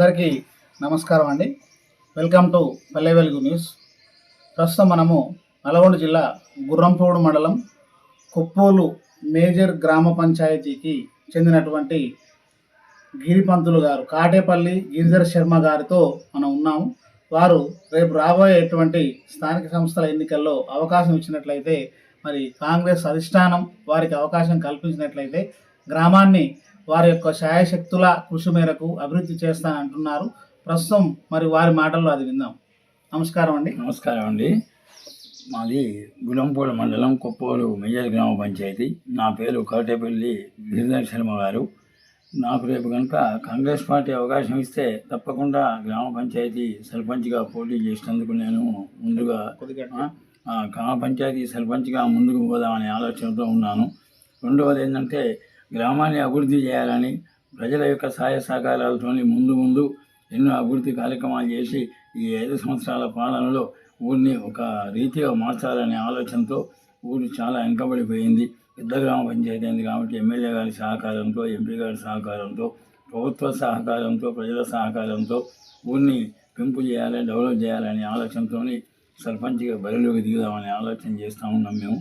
అందరికీ నమస్కారం అండి. Welcome to Palle Velugu news. ప్రస్తుతం మనము నల్గొండ జిల్లా గుర్రంపోడు మండలం కొప్పోలు మేజర్ గ్రామ పంచాయతీకి చెందినటువంటి గిరిపంతులు గారు కాటేపల్లి గిరిధర్ శర్మ గారితో మనం ఉన్నాము. వారు రేపు రాబోయేటువంటి స్థానిక సంస్థల ఎన్నికల్లో అవకాశం ఇచ్చినట్లయితే మరి కాంగ్రెస్ అధిష్టానం వారికి అవకాశం కల్పించినట్లయితే గ్రామాన్ని వారి యొక్క శాయశక్తుల కృషి మేరకు అభివృద్ధి చేస్తానంటున్నారు. ప్రస్తుతం మరి వారి మాటల్లో అది విందాం. నమస్కారం అండి. నమస్కారం అండి. మాది గులంపూడి మండలం కొప్పోలు మేజర్ గ్రామ పంచాయతీ. నా పేరు కోటేపల్లి గిరిధర్ శర్మ గారు. నాకు రేపు కనుక కాంగ్రెస్ పార్టీ అవకాశం ఇస్తే తప్పకుండా గ్రామ పంచాయతీ సర్పంచ్గా పోటీ చేసినందుకు నేను ముందుగా కొద్దిగా గ్రామ పంచాయతీ సర్పంచ్గా ముందుకు పోదామనే ఆలోచనతో ఉన్నాను. రెండవది ఏంటంటే గ్రామాన్ని అభివృద్ధి చేయాలని ప్రజల యొక్క సహాయ సహకారాలతో ముందు ముందు ఎన్నో అభివృద్ధి కార్యక్రమాలు చేసి ఈ ఐదు సంవత్సరాల పాలనలో ఊరిని ఒక రీతిగా మార్చాలనే ఆలోచనతో ఊరు చాలా వెనుకబడిపోయింది. పెద్ద గ్రామ పంచాయతీ అయింది కాబట్టి ఎమ్మెల్యే గారి సహకారంతో ఎంపీ గారి సహకారంతో ప్రభుత్వ సహకారంతో ప్రజల సహకారంతో ఊరిని పెంపు చేయాలి డెవలప్ చేయాలనే ఆలోచనతో సర్పంచ్గా బరిలోకి దిగుదామనే ఆలోచన చేస్తూ ఉన్నాం మేము.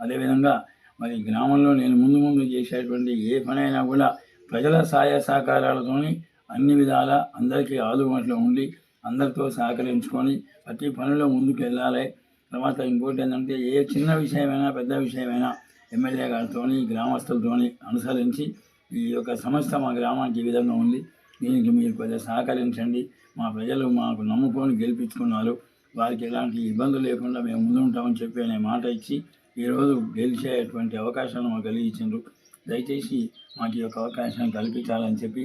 అదేవిధంగా మరి గ్రామంలో నేను ముందు ముందు చేసేటువంటి ఏ పనైనా కూడా ప్రజల సహాయ సహకారాలతోని అన్ని విధాల అందరికీ ఆదుబాటులో ఉండి అందరితో సహకరించుకొని ప్రతి పనిలో ముందుకు వెళ్ళాలి తర్వాత ఇంకోటి ఏంటంటే ఏ చిన్న విషయమైనా పెద్ద విషయమైనా ఎమ్మెల్యే గారితో గ్రామస్తులతో అనుసరించి ఈ యొక్క సంస్థ మా గ్రామానికి ఈ విధంగా ఉంది. దీనికి మీరు కొద్దిగా సహకరించండి. మా ప్రజలు మాకు నమ్ముకొని గెలిపించుకున్నారు. వారికి ఎలాంటి ఇబ్బందులు లేకుండా మేము ముందు ఉంటామని చెప్పి అనే మాట ఇచ్చి ఈరోజు గెలిచేటువంటి అవకాశాన్ని మాకు కలిగించారు దయచేసి మాకు ఈ యొక్క అవకాశాన్ని కల్పించాలని చెప్పి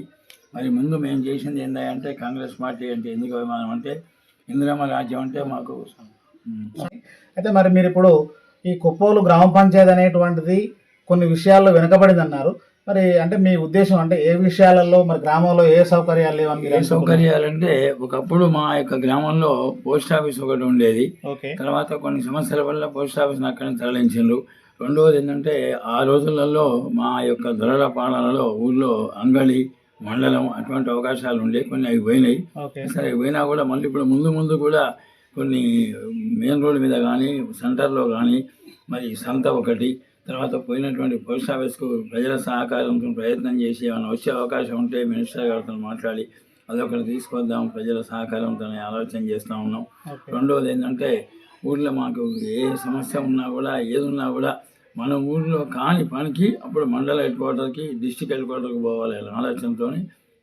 మరి ముందు మేము చేసింది ఏంటంటే కాంగ్రెస్ పార్టీ అంటే ఎందుకు అభిమానం అంటే ఇందిరమ్మ రాజ్యం అంటే మాకు అయితే మరి మీరు ఇప్పుడు ఈ కుప్పోలు గ్రామ పంచాయతీ అనేటువంటిది కొన్ని విషయాల్లో వెనుకబడింది అన్నారు మరి అంటే మీ ఉద్దేశం అంటే ఏ విషయాలలో మరి గ్రామంలో ఏ సౌకర్యాలు లేవని ఏ అనుకుంటున్నారు? సౌకర్యాలంటే ఒకప్పుడు మా యొక్క గ్రామంలో పోస్ట్ ఆఫీస్ ఒకటి ఉండేది. తర్వాత కొన్ని సమస్యల వల్ల పోస్ట్ ఆఫీస్ని అక్కడ తరలించిండ్రు. రెండవది ఏంటంటే ఆ రోజులలో మా యొక్క దొరల పాలనలో ఊళ్ళో అంగడి మండలం అటువంటి అవకాశాలు ఉండే కొన్ని అవి పోయినాయి. సరే అవి పోయినా కూడా మళ్ళీ ఇప్పుడు ముందు ముందు కూడా కొన్ని మెయిన్ రోడ్ మీద కానీ సెంటర్లో కానీ మరి సంత ఒకటి తర్వాత పోయినటువంటి పోస్ట్ ఆఫీస్కు ప్రజల సహకారంతో ప్రయత్నం చేసి ఏమైనా వచ్చే అవకాశం ఉంటే మినిస్టర్ గారితో మాట్లాడి అదొకటి తీసుకొద్దాం ప్రజల సహకారంతో ఆలోచన చేస్తూ ఉన్నాం. రెండవది ఏంటంటే ఊళ్ళో మాకు ఏ సమస్య ఉన్నా కూడా ఏది ఉన్నా కూడా మన ఊళ్ళో కాని పనికి అప్పుడు మండల హెడ్ క్వార్టర్కి డిస్టిక్ హెడ్ క్వార్టర్కి పోవాలి ఆలోచనతో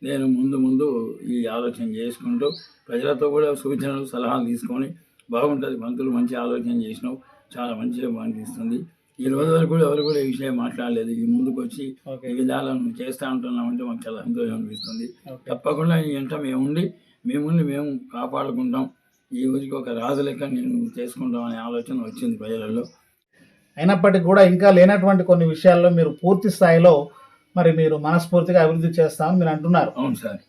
నేను ముందు ముందు ఈ ఆలోచన చేసుకుంటూ ప్రజలతో కూడా సూచనలు సలహాలు తీసుకొని బాగుంటుంది మంత్రులు మంచి ఆలోచన చేసినావు చాలా మంచిగా అనిపిస్తుంది ఈ రోజు వరకు కూడా ఎవరు కూడా ఈ విషయం మాట్లాడలేదు. ఈ ముందుకు వచ్చి ఈ విధాలను చేస్తూ ఉంటున్నామంటే మాకు చాలా సంతోషం అనిపిస్తుంది. తప్పకుండా ఈ వెంట మేము ఉండి మేముండి మేము కాపాడుకుంటాం. ఈ ఊరికి ఒక రాజు లెక్క నేను చేసుకుంటాం అనే ఆలోచన వచ్చింది ప్రజలలో. అయినప్పటికీ కూడా ఇంకా లేనటువంటి కొన్ని విషయాల్లో మీరు పూర్తి స్థాయిలో మరి మీరు మనస్ఫూర్తిగా అభివృద్ధి చేస్తామని మీరు అంటున్నారు. అవును సార్.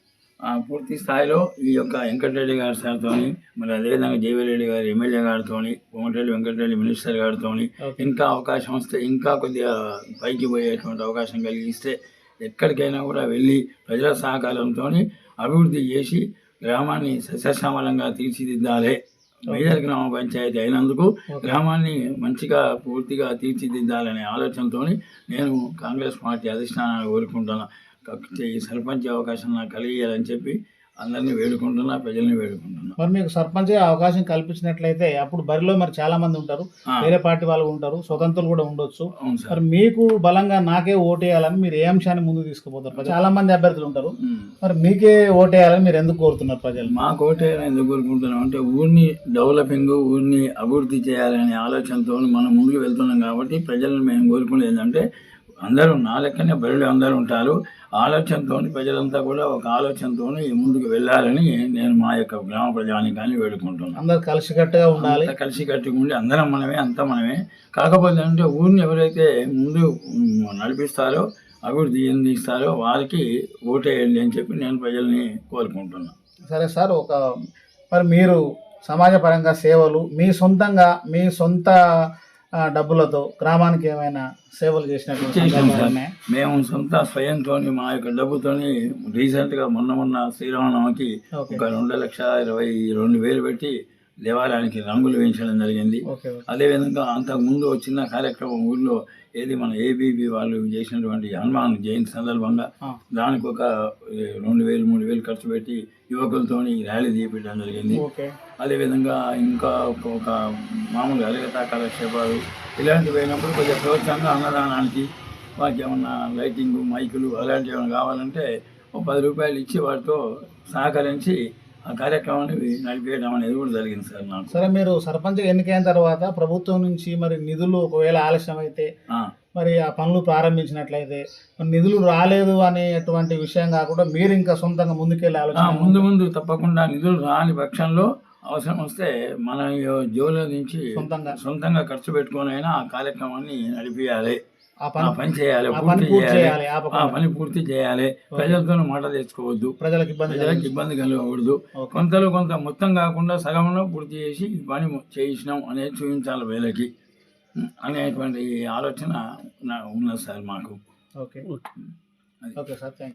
పూర్తి స్థాయిలో ఈ యొక్క వెంకటరెడ్డి గారి సార్తో మరి అదేవిధంగా జేవిరెడ్డి గారి ఎమ్మెల్యే గారితో కోమటిరెడ్డి వెంకటరెడ్డి మినిస్టర్ గారితో ఇంకా అవకాశం వస్తే ఇంకా కొద్దిగా పైకి పోయేటువంటి అవకాశం కలిగిస్తే ఎక్కడికైనా కూడా వెళ్ళి ప్రజల సహకారంతో అభివృద్ధి చేసి గ్రామాన్ని సస్యశ్యామలంగా తీర్చిదిద్దాలి. మేజర్ గ్రామ పంచాయతీ అయినందుకు గ్రామాన్ని మంచిగా పూర్తిగా తీర్చిదిద్దాలనే ఆలోచనతో నేను కాంగ్రెస్ పార్టీ అధిష్టానాన్ని కోరుకుంటున్నా. కాకపోతే ఈ సర్పంచ్ అవకాశం నాకు కలిగేయాలని చెప్పి అందరినీ వేడుకుంటున్నా ప్రజల్ని వేడుకుంటున్నా. మరి మీకు సర్పంచ్ అవకాశం కల్పించినట్లయితే అప్పుడు బరిలో మరి చాలా మంది ఉంటారు వేరే పార్టీ వాళ్ళు ఉంటారు స్వతంత్రులు కూడా ఉండొచ్చు. మరి మీకు బలంగా నాకే ఓటేయాలని మీరు ఏ అంశాన్ని ముందు తీసుకుపోతారు? చాలా మంది అభ్యర్థులు ఉంటారు. మరి మీకే ఓటేయాలని మీరు ఎందుకు కోరుతున్నారు ప్రజలు? మా కోటే ఎందుకు కోరుకుంటున్నాం అంటే ఊరిని డెవలపింగ్ ఊరిని అభివృద్ధి చేయాలనే ఆలోచనతో మనం ముందుకు వెళ్తున్నాం కాబట్టి ప్రజలను మేము కోరుకునేది ఏంటంటే అందరూ నా లెక్కనే బరులు అందరూ ఉంటారు. ఆలోచనతో ప్రజలంతా కూడా ఒక ఆలోచనతో ముందుకు వెళ్ళాలని నేను మా యొక్క గ్రామ ప్రజానికాన్ని వేడుకుంటున్నాను. అందరు కలిసికట్టుగా ఉండాలి. అంతా కలిసి కట్టుగా ఉండి అందరం మనమే అంతా మనమే. కాకపోతే అంటే ఊరిని ఎవరైతే ముందు నడిపిస్తారో అభివృద్ధి చెందిస్తారో వారికి ఓటేయండి అని చెప్పి నేను ప్రజల్ని కోరుకుంటున్నాను సరే సార్ ఒక మరి మీరు సమాజపరంగా సేవలు మీ సొంతంగా మీ సొంత డబ్బులతో గ్రామానికి ఏమైనా సేవలు చేసినటువంటి చేసినాం సందర్భాలు సార్. ఉన్నాయా? మేము సొంత స్వయంతో మా యొక్క డబ్బుతోని రీసెంట్గా మొన్న మొన్న శ్రీరామనవమికి ఒక రెండు లక్షల ఇరవై రెండు వేలు పెట్టి దేవాలయానికి రంగులు వేయించడం జరిగింది. అదేవిధంగా అంతకుముందు వచ్చిన కార్యక్రమం ఊళ్ళో ఏది మన ఏబీబీ వాళ్ళు చేసినటువంటి హనుమాన్ జయంతి సందర్భంగా దానికి ఒక రెండు వేలు మూడు వేలు ఖర్చు పెట్టి యువకులతోని ర్యాలీ తీపించడం జరిగింది. అదేవిధంగా ఇంకా ఒక మామూలు అరగత కాలక్షేపాలు ఇలాంటివి అయినప్పుడు కొంచెం ప్రోత్సాహంగా అన్నదానానికి వాటికి ఏమన్నా లైటింగ్ మైకులు అలాంటివి ఏమైనా కావాలంటే ఒక పది రూపాయలు ఇచ్చి వాటితో సహకరించి ఆ కార్యక్రమాన్ని నడిపేయడం అనేది కూడా జరిగింది సార్ నాకు. సరే మీరు సర్పంచ్ ఎన్నికైన తర్వాత ప్రభుత్వం నుంచి మరి నిధులు ఒకవేళ ఆలస్యం అయితే మరి ఆ పనులు ప్రారంభించినట్లయితే మరి నిధులు రాలేదు అనేటువంటి విషయం కాకుండా మీరు ఇంకా సొంతంగా ముందుకెళ్ళే ఆలోచన ముందు ముందు తప్పకుండా నిధులు రాని పక్షంలో అవసరం వస్తే మన జోలో నుంచి సొంతంగా. సొంతంగా ఖర్చు పెట్టుకొని అయినా ఆ కార్యక్రమాన్ని నడిపియాలి. ఆ పని చేయాలి ఆ పని పూర్తి చేయాలి. ఆ పని పూర్తి చేయాలి. ప్రజలతో మాట తెచ్చుకోవద్దు. ప్రజలకు ఇబ్బంది ప్రజలకు. ఇబ్బంది కలగకూడదు. కొంతలో కొంత మొత్తం కాకుండా సగంలో పూర్తి చేసి ఈ పని చేయించినాం అనేది చూపించాలి వీళ్ళకి. అనేటువంటి ఆలోచన ఉన్నది సార్ మాకు. ఓకే. ఓకే. Sir thank